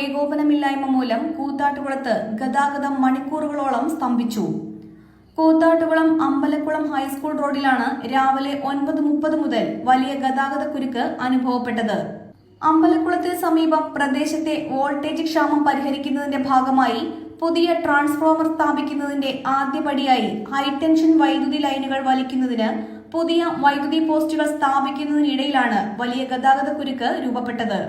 ഏകോപനമില്ലായ്മ മൂലം കൂത്താട്ടുകുളത്ത് ഗതാഗതം മണിക്കൂറുകളോളം സ്തംഭിച്ചു. കൂത്താട്ടുകുളം അമ്പലക്കുളം ഹൈസ്കൂൾ റോഡിലാണ് രാവിലെ ഒൻപത് മുപ്പത് മുതൽ വലിയ ഗതാഗത കുരുക്ക് അനുഭവപ്പെട്ടത്. അമ്പലക്കുളത്തിന് സമീപം പ്രദേശത്തെ വോൾട്ടേജ് ക്ഷാമം പരിഹരിക്കുന്നതിന്റെ ഭാഗമായി പുതിയ ട്രാൻസ്ഫോമർ സ്ഥാപിക്കുന്നതിന്റെ ആദ്യപടിയായി ഹൈടെൻഷൻ വൈദ്യുതി ലൈനുകൾ വലിക്കുന്നതിന് പുതിയ വൈദ്യുതി പോസ്റ്റുകൾ സ്ഥാപിക്കുന്നതിനിടയിലാണ് വലിയ ഗതാഗത കുരുക്ക് രൂപപ്പെട്ടത്.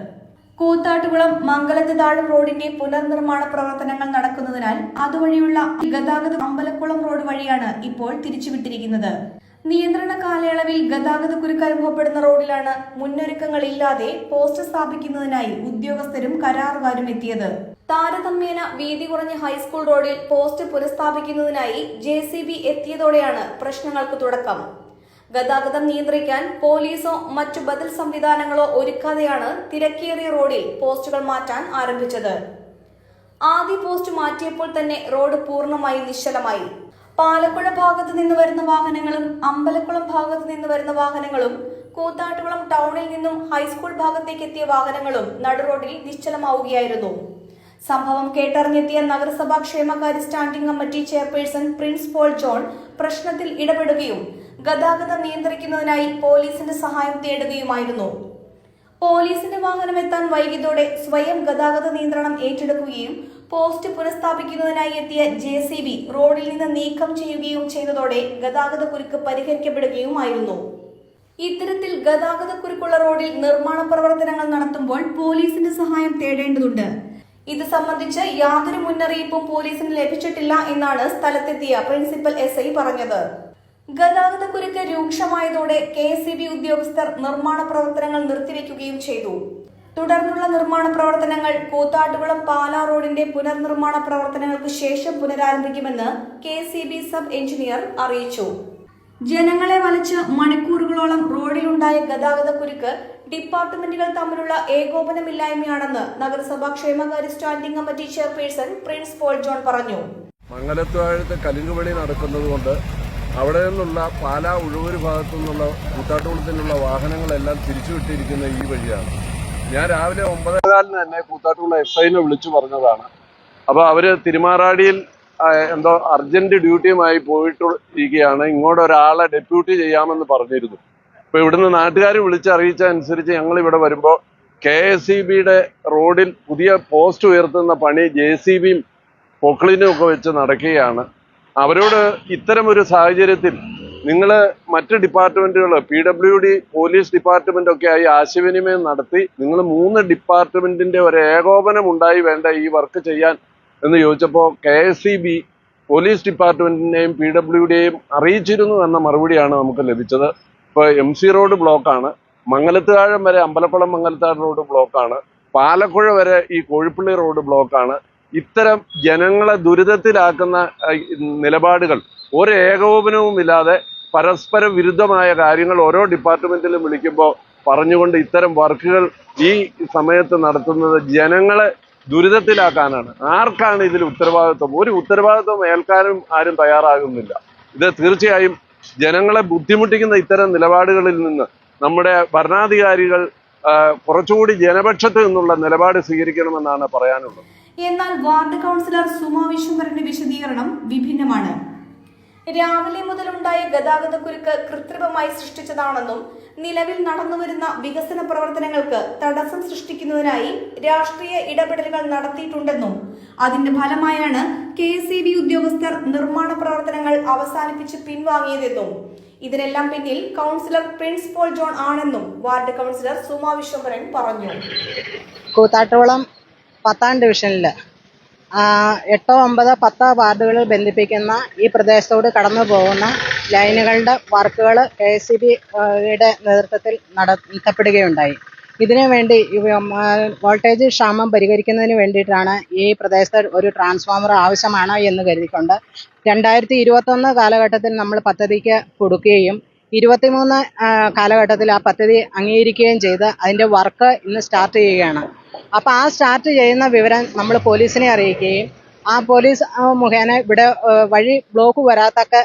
കൂത്താട്ടുകുളം മംഗലത്ത് താഴം റോഡിന്റെ പുനർനിർമ്മാണ പ്രവർത്തനങ്ങൾ നടക്കുന്നതിനാൽ അതുവഴിയുള്ള ഗതാഗത അമ്പലക്കുളം റോഡ് വഴിയാണ് ഇപ്പോൾ തിരിച്ചുവിട്ടിരിക്കുന്നത്. നിയന്ത്രണ കാലയളവിൽ ഗതാഗത കുരുക്ക് അനുഭവപ്പെടുന്ന റോഡിലാണ് മുന്നൊരുക്കങ്ങളില്ലാതെ പോസ്റ്റ് സ്ഥാപിക്കുന്നതിനായി ഉദ്യോഗസ്ഥരും കരാറുകാരും എത്തിയത്. താരതമ്യേന വീതി കുറഞ്ഞ ഹൈസ്കൂൾ റോഡിൽ പോസ്റ്റ് പുനഃസ്ഥാപിക്കുന്നതിനായി ജെ എത്തിയതോടെയാണ് പ്രശ്നങ്ങൾക്ക് തുടക്കം. ഗതാഗതം നിയന്ത്രിക്കാൻ പോലീസോ മറ്റു ബദൽ സംവിധാനങ്ങളോ ഒരുക്കാതെയാണ് തിരക്കേറിയ റോഡിൽ പോസ്റ്റുകൾ മാറ്റാൻ ആരംഭിച്ചത്. ആദ്യ പോസ്റ്റ് മാറ്റിയപ്പോൾ തന്നെ റോഡ് പൂർണമായി നിശ്ചലമായി. പാലക്കുഴ ഭാഗത്ത് നിന്ന് വരുന്ന വാഹനങ്ങളും അമ്പലക്കുളം ഭാഗത്ത് നിന്ന് വരുന്ന വാഹനങ്ങളും കൂത്താട്ടുകുളം ടൗണിൽ നിന്നും ഹൈസ്കൂൾ ഭാഗത്തേക്ക് എത്തിയ വാഹനങ്ങളും നടുറോഡിൽ നിശ്ചലമാവുകയായിരുന്നു. സംഭവം കേട്ടറിഞ്ഞെത്തിയ നഗരസഭാ ക്ഷേമകാര്യ standing committee chairperson Prince Paul John പ്രശ്നത്തിൽ ഇടപെടുകയും ഗതാഗതം നിയന്ത്രിക്കുന്നതിനായി പോലീസിന്റെ സഹായം തേടുകയുമായിരുന്നു. പോലീസിന്റെ വാഹനം എത്താൻ വൈകിയതോടെ സ്വയം ഗതാഗത നിയന്ത്രണം ഏറ്റെടുക്കുകയും പോസ്റ്റ് പുനഃസ്ഥാപിക്കുന്നതിനായി എത്തിയ ജെ സി ബി റോഡിൽ നിന്ന് നീക്കം ചെയ്യുകയും ചെയ്തതോടെ ഗതാഗത കുരുക്ക് പരിഹരിക്കപ്പെടുകയുമായിരുന്നു. ഇത്തരത്തിൽ ഗതാഗത കുരുക്കുള്ള റോഡിൽ നിർമ്മാണ പ്രവർത്തനങ്ങൾ നടത്തുമ്പോൾ പോലീസിന്റെ സഹായം തേടേണ്ടതുണ്ട്. ഇത് സംബന്ധിച്ച് യാതൊരു മുന്നറിയിപ്പും പോലീസിന് ലഭിച്ചിട്ടില്ല എന്നാണ് സ്ഥലത്തെത്തിയ പ്രിൻസിപ്പൽ എസ് ഐ പറഞ്ഞത്. ഗതാഗത കുരുക്ക് രൂക്ഷമായതോടെ കെ എസ് ബി ഉദ്യോഗസ്ഥർ നിർമ്മാണ പ്രവർത്തനങ്ങൾ നിർത്തിവെക്കുകയും ചെയ്തു. തുടർന്നുള്ള നിർമ്മാണ പ്രവർത്തനങ്ങൾ കൂത്താട്ടുകുളം പാലാ റോഡിന്റെ പുനർനിർമ്മാണ പ്രവർത്തനങ്ങൾക്ക് ശേഷം പുനരാരംഭിക്കുമെന്ന് കെ സബ് എഞ്ചിനീയർ അറിയിച്ചു. ജനങ്ങളെ വലച്ച് മണിക്കൂറുകളോളം റോഡിലുണ്ടായ ഗതാഗത കുരുക്ക് ഡിപ്പാർട്ട്മെന്റുകൾ തമ്മിലുള്ള ഏകോപനമില്ലായ്മയാണെന്ന് നഗരസഭാ ക്ഷേമകാര്യ standing committee chairperson Prince Paul John പറഞ്ഞു. മംഗലത്താഴത്ത് കലുങ്കുപണി നടക്കുന്നത് കൊണ്ട് അവിടെ നിന്നുള്ള പാലാ ഉഴവൂർ ഭാഗത്തു നിന്നുള്ള കൂത്താട്ടുകുളത്തിനുള്ള വാഹനങ്ങളെല്ലാം തിരിച്ചുവിട്ടിരിക്കുന്ന ഈ വഴിയാണ്. ഞാൻ രാവിലെ ഒമ്പതേകാലിന് തന്നെ കൂത്താട്ടുകുളം എസ് ഐനെ വിളിച്ചു പറഞ്ഞതാണ്. അപ്പോൾ അവർ തിരുമാറാടിയിൽ എന്തോ അർജന്റ് ഡ്യൂട്ടിയുമായി പോയിട്ട് ഇരിക്കുകയാണ്. ഇങ്ങോട്ട് ഒരാളെ ഡെപ്യൂട്ടി ചെയ്യാമെന്ന് പറഞ്ഞിരുന്നു. അപ്പോൾ ഇവിടുന്ന് നാട്ടുകാർ വിളിച്ചറിയിച്ച അനുസരിച്ച് ഞങ്ങൾ ഇവിടെ വരുമ്പോൾ കെ എസ് ഇ ബിയുടെ റോഡിൽ പുതിയ പോസ്റ്റ് ഉയർത്തുന്ന പണി ജെ സി ബിയും പൊക്ലിനും ഒക്കെ വെച്ച് നടക്കുകയാണ്. അവരോട് ഇത്തരം ഒരു സാഹചര്യത്തിൽ നിങ്ങൾ മറ്റ് ഡിപ്പാർട്ട്മെന്റുകൾ P W D police department ഒക്കെ ആയി ആശയവിനിമയം നടത്തി നിങ്ങൾ മൂന്ന് ഡിപ്പാർട്ട്മെന്റിന്റെ ഒരു ഏകോപനം ഉണ്ടായി വേണ്ട ഈ വർക്ക് ചെയ്യാൻ എന്ന് ചോദിച്ചപ്പോൾ K S E B police ഡിപ്പാർട്ട്മെന്റിനെയും P W ഡിയെയും അറിയിച്ചിരുന്നു എന്ന മറുപടിയാണ് നമുക്ക് ലഭിച്ചത്. ഇപ്പോൾ എം സി റോഡ് ബ്ലോക്കാണ് മംഗലത്തുകാഴം വരെ അമ്പലക്കുളം മംഗലത്താഴം റോഡ് ബ്ലോക്കാണ് പാലക്കുഴ വരെ ഈ കോഴിപ്പള്ളി റോഡ് ബ്ലോക്കാണ് ഇത്തരം ജനങ്ങളെ ദുരിതത്തിലാക്കുന്ന നിലപാടുകൾ ഒരു ഏകോപനവും ഇല്ലാതെ പരസ്പര വിരുദ്ധമായ കാര്യങ്ങൾ ഓരോ ഡിപ്പാർട്ട്മെന്റിലും വിളിക്കുമ്പോൾ പറഞ്ഞുകൊണ്ട് ഇത്തരം വർക്കുകൾ ഈ സമയത്ത് നടത്തുന്നത് ജനങ്ങളെ ദുരിതത്തിലാക്കാനാണ്. ആർക്കാണ് ഇതിൽ ഉത്തരവാദിത്വം? ഒരു ഉത്തരവാദിത്വം ഏൽക്കാനും ആരും തയ്യാറാകുന്നില്ല. ഇത് തീർച്ചയായും ജനങ്ങളെ ബുദ്ധിമുട്ടിക്കുന്ന ഇത്തരം നിലപാടുകളിൽ നിന്ന് നമ്മുടെ ഭരണാധികാരികൾ കുറച്ചുകൂടി ജനപക്ഷത്ത് നിന്നുള്ള നിലപാട് സ്വീകരിക്കണമെന്നാണ് പറയാനുള്ളത്. എന്നാൽ വാർഡ് കൗൺസിലർ സുമ വിശ്വംഭരന്റെ വിശദീകരണം വിഭിന്നമാണ്. രാവിലെ മുതലുണ്ടായ ഗതാഗത കുരുക്ക് കൃത്രിമമായി സൃഷ്ടിച്ചതാണെന്നും നിലവിൽ നടന്നുവരുന്ന വികസന പ്രവർത്തനങ്ങൾക്ക് തടസ്സം സൃഷ്ടിക്കുന്നതിനായി രാഷ്ട്രീയ ഇടപെടലുകൾ നടത്തിയിട്ടുണ്ടെന്നും അതിന്റെ ഫലമായാണ് കെ ഉദ്യോഗസ്ഥർ നിർമ്മാണ പ്രവർത്തനങ്ങൾ അവസാനിപ്പിച്ച് പിൻവാങ്ങിയതെന്നും. ഇതിനെല്ലാം പിന്നിൽ കൗൺസിലർ പ്രിൻസ് പോൾ ജോൺ ആണെന്നും വാർഡ് കൗൺസിലർ സുമ വിശ്വംഭരൻ പറഞ്ഞു. കൂത്താട്ടോളം പത്താം ഡിവിഷനിൽ എട്ടോ ഒമ്പത് പത്ത് വാർഡുകളിൽ ബന്ധിപ്പിക്കുന്ന ഈ പ്രദേശത്തോട് കടന്നു പോകുന്ന ലൈനുകളുടെ വർക്കുകൾ കെ എസ് സി ബിയുടെ നേതൃത്വത്തിൽ നടത്തപ്പെടുകയുണ്ടായി ഇതിനു വേണ്ടി വോൾട്ടേജ് ക്ഷാമം പരിഹരിക്കുന്നതിന് വേണ്ടിയിട്ടാണ് ഈ പ്രദേശത്ത് ഒരു ട്രാൻസ്ഫോമർ ആവശ്യമാണ് എന്ന് കരുതിക്കൊണ്ട് രണ്ടായിരത്തി ഇരുപത്തൊന്ന് കാലഘട്ടത്തിൽ നമ്മൾ പദ്ധതിക്ക് കൊടുക്കുകയും ഇരുപത്തിമൂന്ന് കാലഘട്ടത്തിൽ ആ പദ്ധതി അംഗീകരിക്കുകയും ചെയ്ത് അതിന്റെ വർക്ക് ഇന്ന് സ്റ്റാർട്ട് ചെയ്യുകയാണ്. അപ്പോൾ ആ സ്റ്റാർട്ട് ചെയ്യുന്ന വിവരം നമ്മൾ പോലീസിനെ അറിയിക്കുകയും ആ പോലീസ് മുഖേന ഇവിടെ വഴി ബ്ലോക്ക് വരാത്തക്ക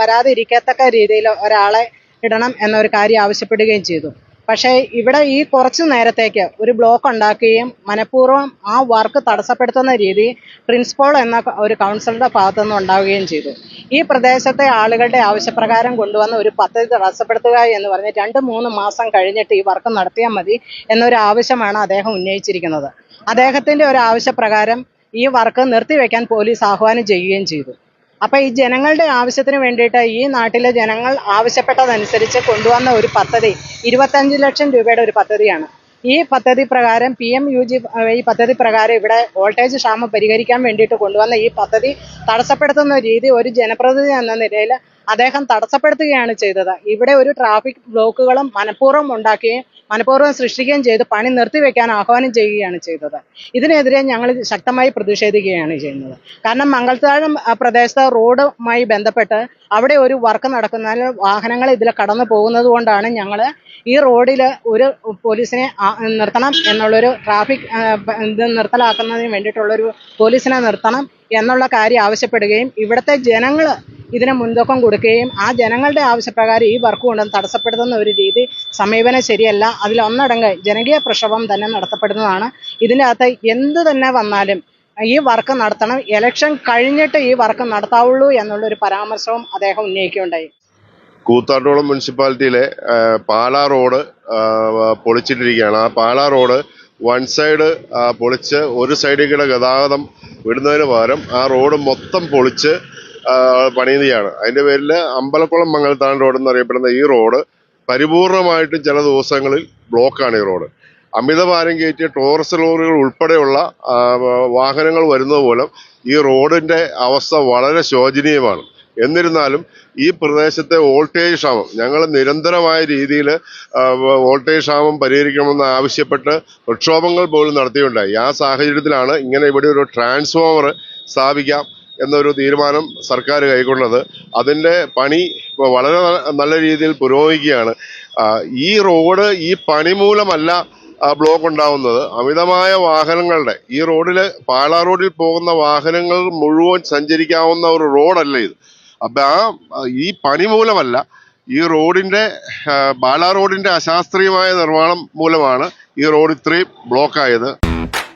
വരാതിരിക്കത്തക്ക രീതിയിൽ ഒരാളെ ഇടണം എന്നൊരു കാര്യം ആവശ്യപ്പെടുകയും ചെയ്തു. പക്ഷേ ഇവിടെ ഈ കുറച്ചു നേരത്തേക്ക് ഒരു ബ്ലോക്ക് ഉണ്ടാക്കുകയും മനഃപൂർവം ആ വർക്ക് തടസ്സപ്പെടുത്തുന്ന രീതി പ്രിൻസിപ്പൾ എന്ന ഒരു കൗൺസിലറുടെ ഭാഗത്തുനിന്ന് ഉണ്ടാവുകയും ചെയ്തു. ഈ പ്രദേശത്തെ ആളുകളുടെ ആവശ്യപ്രകാരം കൊണ്ടുവന്ന ഒരു പദ്ധതി തടസ്സപ്പെടുത്തുക എന്ന് പറഞ്ഞ് രണ്ട് മൂന്ന് മാസം കഴിഞ്ഞിട്ട് ഈ വർക്ക് നടത്തിയാൽ മതി എന്നൊരു ആവശ്യമാണ് അദ്ദേഹം ഉന്നയിച്ചിരിക്കുന്നത്. അദ്ദേഹത്തിന്റെ ഒരു ആവശ്യപ്രകാരം ഈ വർക്ക് നിർത്തിവെക്കാൻ പോലീസ് ആഹ്വാനം ചെയ്യുകയും ചെയ്തു. അപ്പൊ ഈ ജനങ്ങളുടെ ആവശ്യത്തിന് വേണ്ടിയിട്ട് ഈ നാട്ടിലെ ജനങ്ങൾ ആവശ്യപ്പെട്ടതനുസരിച്ച് കൊണ്ടുവന്ന ഒരു പദ്ധതി ഇരുപത്തഞ്ച് ലക്ഷം രൂപയുടെ ഒരു പദ്ധതിയാണ്. ഈ പദ്ധതി പ്രകാരം പി എം യു ജി ഈ പദ്ധതി പ്രകാരം ഇവിടെ വോൾട്ടേജ് ക്ഷാമം പരിഹരിക്കാൻ വേണ്ടിയിട്ട് കൊണ്ടുവന്ന ഈ പദ്ധതി തടസ്സപ്പെടുത്തുന്ന രീതി ഒരു ജനപ്രതിനിധി എന്ന നിലയിൽ അദ്ദേഹം തടസ്സപ്പെടുത്തുകയാണ് ചെയ്തത്. ഇവിടെ ഒരു ട്രാഫിക് ബ്ലോക്കുകളും മനഃപൂർവം ഉണ്ടാക്കുകയും മനഃപൂർവം സൃഷ്ടിക്കുകയും ചെയ്ത് പണി നിർത്തിവെക്കാൻ ആഹ്വാനം ചെയ്യുകയാണ് ചെയ്തത്. ഇതിനെതിരെ ഞങ്ങൾ ശക്തമായി പ്രതിഷേധിക്കുകയാണ് ചെയ്യുന്നത്. കാരണം മംഗൾത്താഴം ആ, പ്രദേശത്തെ റോഡുമായി ബന്ധപ്പെട്ട് അവിടെ ഒരു വർക്ക് നടക്കുന്നതിൽ വാഹനങ്ങൾ ഇതിൽ കടന്നു പോകുന്നത് കൊണ്ടാണ് ഞങ്ങൾ ഈ റോഡിൽ ഒരു പോലീസിനെ നിർത്തണം എന്നുള്ളൊരു ട്രാഫിക് ഇത് നിർത്തലാക്കുന്നതിന് വേണ്ടിയിട്ടുള്ളൊരു പോലീസിനെ നിർത്തണം എന്നുള്ള കാര്യം ആവശ്യപ്പെടുകയും ഇവിടുത്തെ ജനങ്ങൾ ഇതിന് മുൻതൂക്കം കൊടുക്കുകയും ആ ജനങ്ങളുടെ ആവശ്യപ്രകാരം ഈ വർക്ക് കൊണ്ടുവന്ന് തടസ്സപ്പെടുത്തുന്ന ഒരു രീതി സമീപനം ശരിയല്ല. അതിൽ ഒന്നടങ്ക് ജനകീയ പ്രക്ഷോഭം തന്നെ നടത്തപ്പെടുന്നതാണ്. ഇതിന്റെ അകത്ത് എന്ത് തന്നെ വന്നാലും ഈ വർക്ക് നടത്തണം. ഇലക്ഷൻ കഴിഞ്ഞിട്ട് ഈ വർക്ക് നടത്താവുള്ളൂ എന്നുള്ളൊരു പരാമർശവും അദ്ദേഹം ഉന്നയിക്കുകയുണ്ടായി. കൂത്താട്ടോളം മുനിസിപ്പാലിറ്റിയിലെ പാലാ റോഡ് പൊളിച്ചിട്ടിരിക്കുകയാണ്. ആ പാലാ റോഡ് വൺ സൈഡ് പൊളിച്ച് ഒരു സൈഡിൽ കൂടെ ഗതാഗതം വിടുന്നതിന് പകരം ആ റോഡ് മൊത്തം പൊളിച്ച് പണിയുകയാണ് അതിന്റെ പേരിൽ അമ്പലക്കുളം മംഗലത്താൻ റോഡ് എന്നറിയപ്പെടുന്ന ഈ റോഡ് പരിപൂർണമായിട്ടും ചില ദിവസങ്ങളിൽ ബ്ലോക്കാണ് ഈ റോഡ്. അമിതഭാരം കയറ്റിയ ടോറസ് ലോറികൾ ഉൾപ്പെടെയുള്ള വാഹനങ്ങൾ വരുന്നത് മൂലം ഈ റോഡിന്റെ അവസ്ഥ വളരെ ശോചനീയമാണ്. എന്നിരുന്നാലും ഈ പ്രദേശത്തെ വോൾട്ടേജ് ക്ഷാമം ഞങ്ങൾ നിരന്തരമായ രീതിയിൽ വോൾട്ടേജ് ക്ഷാമം പരിഹരിക്കണമെന്ന് ആവശ്യപ്പെട്ട് പ്രക്ഷോഭങ്ങൾ പോലും നടത്തിയിട്ടുണ്ടായി. ആ സാഹചര്യത്തിലാണ് ഇങ്ങനെ ഇവിടെ ഒരു ട്രാൻസ്ഫോമർ സ്ഥാപിക്കാം. എന്നൊരു തീരുമാനം സർക്കാർ കൈക്കൊണ്ടത്. അതിന്റെ പണി വളരെ നല്ല രീതിയിൽ പുരോഗമിക്കുകയാണ്. ഈ റോഡ് ഈ പണി മൂലമല്ല ബ്ലോക്ക് ഉണ്ടാവുന്നത്. അമിതമായ വാഹനങ്ങളുടെ ഈ റോഡിൽ പാലാ റോഡിൽ പോകുന്ന വാഹനങ്ങൾ മുഴുവൻ സഞ്ചരിക്കാവുന്ന ഒരു റോഡല്ല ഇത്. അപ്പം ആ ഈ പണി മൂലമല്ല ഈ റോഡിന്റെ പാലാ റോഡിന്റെ അശാസ്ത്രീയമായ നിർമ്മാണം മൂലമാണ് ഈ റോഡ് ഇത്രയും ബ്ലോക്കായത്.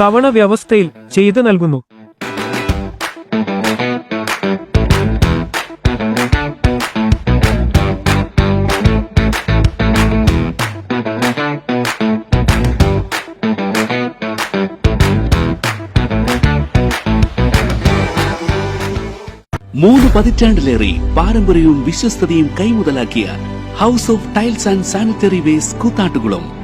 തവണ വ്യവസ്ഥയിൽ ചെയ്തു നൽകുന്നു. മൂന്ന് പതിറ്റാണ്ടിലേറെ പാരമ്പര്യവും വിശ്വസ്തതയും കൈമുതലാക്കിയ house of tiles and sanitary waste Koothattukulam